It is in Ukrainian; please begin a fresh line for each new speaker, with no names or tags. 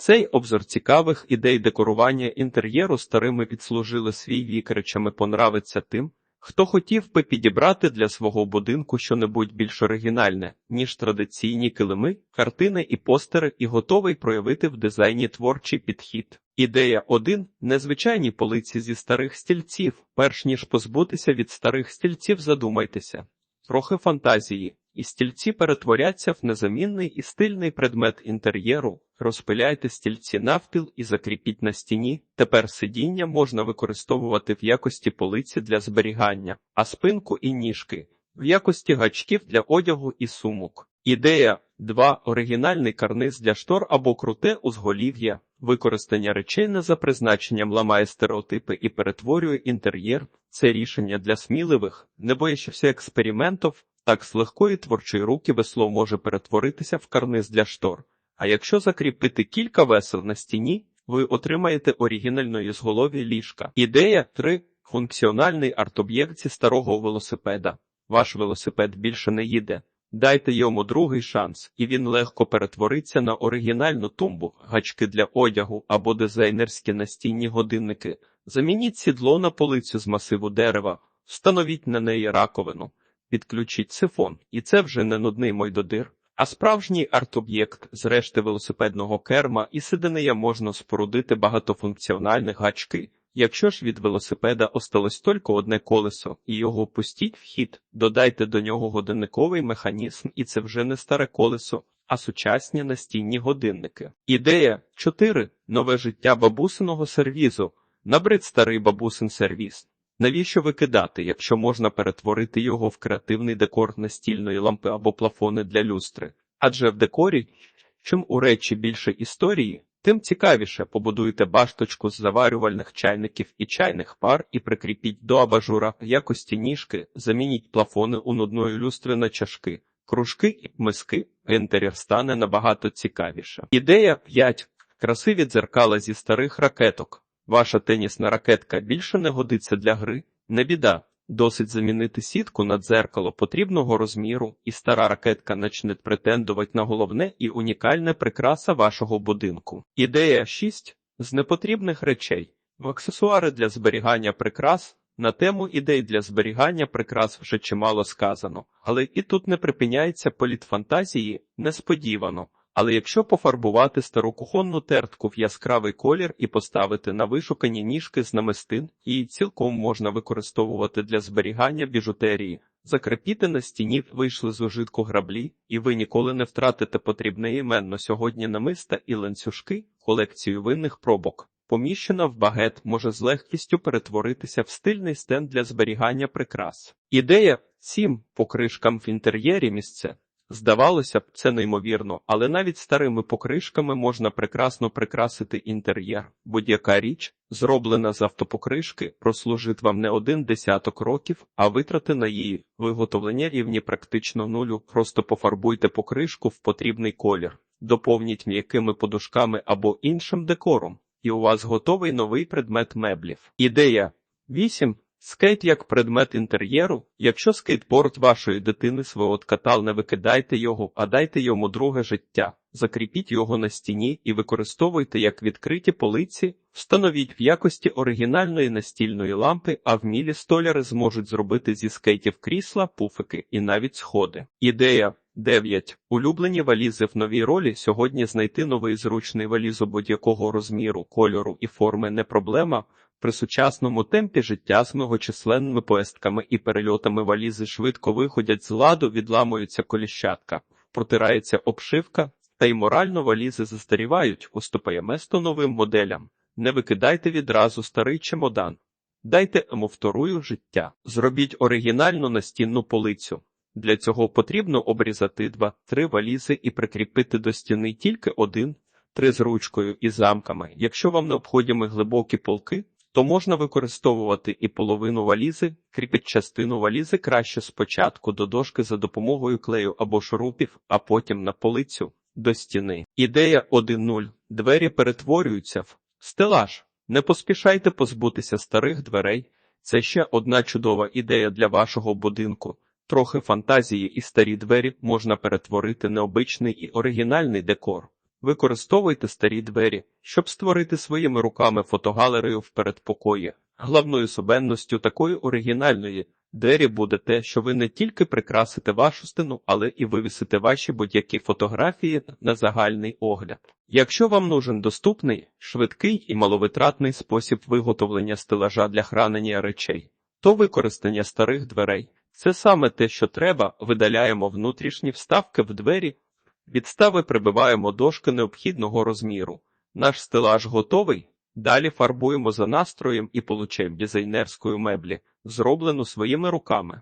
Цей обзор цікавих ідей декорування інтер'єру старими відслужили свій вік речами понравиться тим, хто хотів би підібрати для свого будинку щонебудь більш оригінальне, ніж традиційні килими, картини і постери, і готовий проявити в дизайні творчий підхід. Ідея 1. незвичайні полиці зі старих стільців. Перш ніж позбутися від старих стільців, задумайтеся. Трохи фантазії, і стільці перетворяться в незамінний і стильний предмет інтер'єру. Розпиляйте стільці навпіл і закріпіть на стіні. Тепер сидіння можна використовувати в якості полиці для зберігання, а спинку і ніжки в якості гачків для одягу і сумок. Ідея 2. Оригінальний карниз для штор або круте узголів'я. Використання речей не за призначенням ламає стереотипи і перетворює інтер'єр. Це рішення для сміливих, не боячися експериментів, так з легкої творчої руки весло може перетворитися в карниз для штор. А якщо закріпити кілька весел на стіні, ви отримаєте оригінальної ізголов'я ліжка. Ідея 3. Функціональний арт-об'єкт зі старого велосипеда. Ваш велосипед більше не їде. Дайте йому другий шанс, і він легко перетвориться на оригінальну тумбу, гачки для одягу або дизайнерські настінні годинники. Замініть сідло на полицю з масиву дерева, встановіть на неї раковину, підключіть сифон, і це вже не нудний мойдодир, а справжній арт-об'єкт з решти велосипедного керма і сиденея можна спорудити багатофункціональні гачки. Якщо ж від велосипеда осталось тільки одне колесо і його пустіть в хід, додайте до нього годинниковий механізм, і це вже не старе колесо, а сучасні настінні годинники. Ідея 4. Нове життя бабусиного сервізу. Набрид старий бабусин сервіз. Навіщо викидати, якщо можна перетворити його в креативний декор настільної лампи або плафони для люстри? Адже в декорі, чим у речі більше історії, тим цікавіше побудуйте башточку з заварювальних чайників і чайних пар і прикріпіть до абажура якості ніжки, замініть плафони у нудної люстри на чашки, кружки і миски. Інтер'єр стане набагато цікавіше. Ідея 5. Красиві дзеркала зі старих ракеток. Ваша тенісна ракетка більше не годиться для гри, не біда. Досить замінити сітку на дзеркало потрібного розміру, і стара ракетка почне претендувати на головне і унікальне прикраса вашого будинку. Ідея 6. з непотрібних речей. В аксесуари для зберігання прикрас. На тему ідей для зберігання прикрас вже чимало сказано, але і тут не припиняється політ фантазії несподівано. Але якщо пофарбувати стару кухонну тертку в яскравий колір і поставити на вишукані ніжки з намистин, її цілком можна використовувати для зберігання біжутерії. Закрепіти на стіні вийшли з ужитку граблі, і ви ніколи не втратите потрібне іменно сьогодні намиста і ланцюжки, колекцію винних пробок. Поміщена в багет може з легкістю перетворитися в стильний стенд для зберігання прикрас. Ідея 7. покришкам в інтер'єрі місце. Здавалося б, це неймовірно, але навіть старими покришками можна прекрасно прикрасити інтер'єр. Будь-яка річ, зроблена з автопокришки, прослужить вам не один десяток років, а витрати на її виготовлення рівні практично нулю. Просто пофарбуйте покришку в потрібний колір, доповніть м'якими подушками або іншим декором, і у вас готовий новий предмет меблів. Ідея 8. Скейт як предмет інтер'єру. Якщо скейтборд вашої дитини свого не викидайте його, а дайте йому друге життя. Закріпіть його на стіні і використовуйте як відкриті полиці, встановіть в якості оригінальної настільної лампи, а вмілі столяри зможуть зробити зі скейтів крісла, пуфики і навіть сходи. Ідея 9. Улюблені валізи в новій ролі. Сьогодні знайти новий зручний валізу будь-якого розміру, кольору і форми не проблема. При сучасному темпі життя з многочисленними поїздками і перельотами валізи швидко виходять з ладу, відламуються коліщатка, протирається обшивка, та й морально валізи застарівають, уступає место новим моделям. Не викидайте відразу старий чемодан. Дайте йому вторую життя. Зробіть оригінальну настінну полицю. Для цього потрібно обрізати два-три валізи і прикріпити до стіни тільки один, три з ручкою і замками. Якщо вам необхідні глибокі полки, то можна використовувати і половину валізи, кріпить частину валізи краще спочатку до дошки за допомогою клею або шурупів, а потім на полицю до стіни. Ідея 1.0. Двері перетворюються в стелаж. Не поспішайте позбутися старих дверей. Це ще одна чудова ідея для вашого будинку. Трохи фантазії і старі двері можна перетворити необичний і оригінальний декор. Використовуйте старі двері, щоб створити своїми руками фотогалерею в передпокої. Головною особенністю такої оригінальної двері буде те, що ви не тільки прикрасите вашу стіну, але і вивісите ваші будь-які фотографії на загальний огляд. Якщо вам нужен доступний, швидкий і маловитратний спосіб виготовлення стелажа для хранення речей, то використання старих дверей це саме те, що треба. Видаляємо внутрішні вставки в двері, відстави прибиваємо дошки необхідного розміру. Наш стелаж готовий. Далі фарбуємо за настроєм і получаємо дизайнерської меблі, зроблену своїми руками.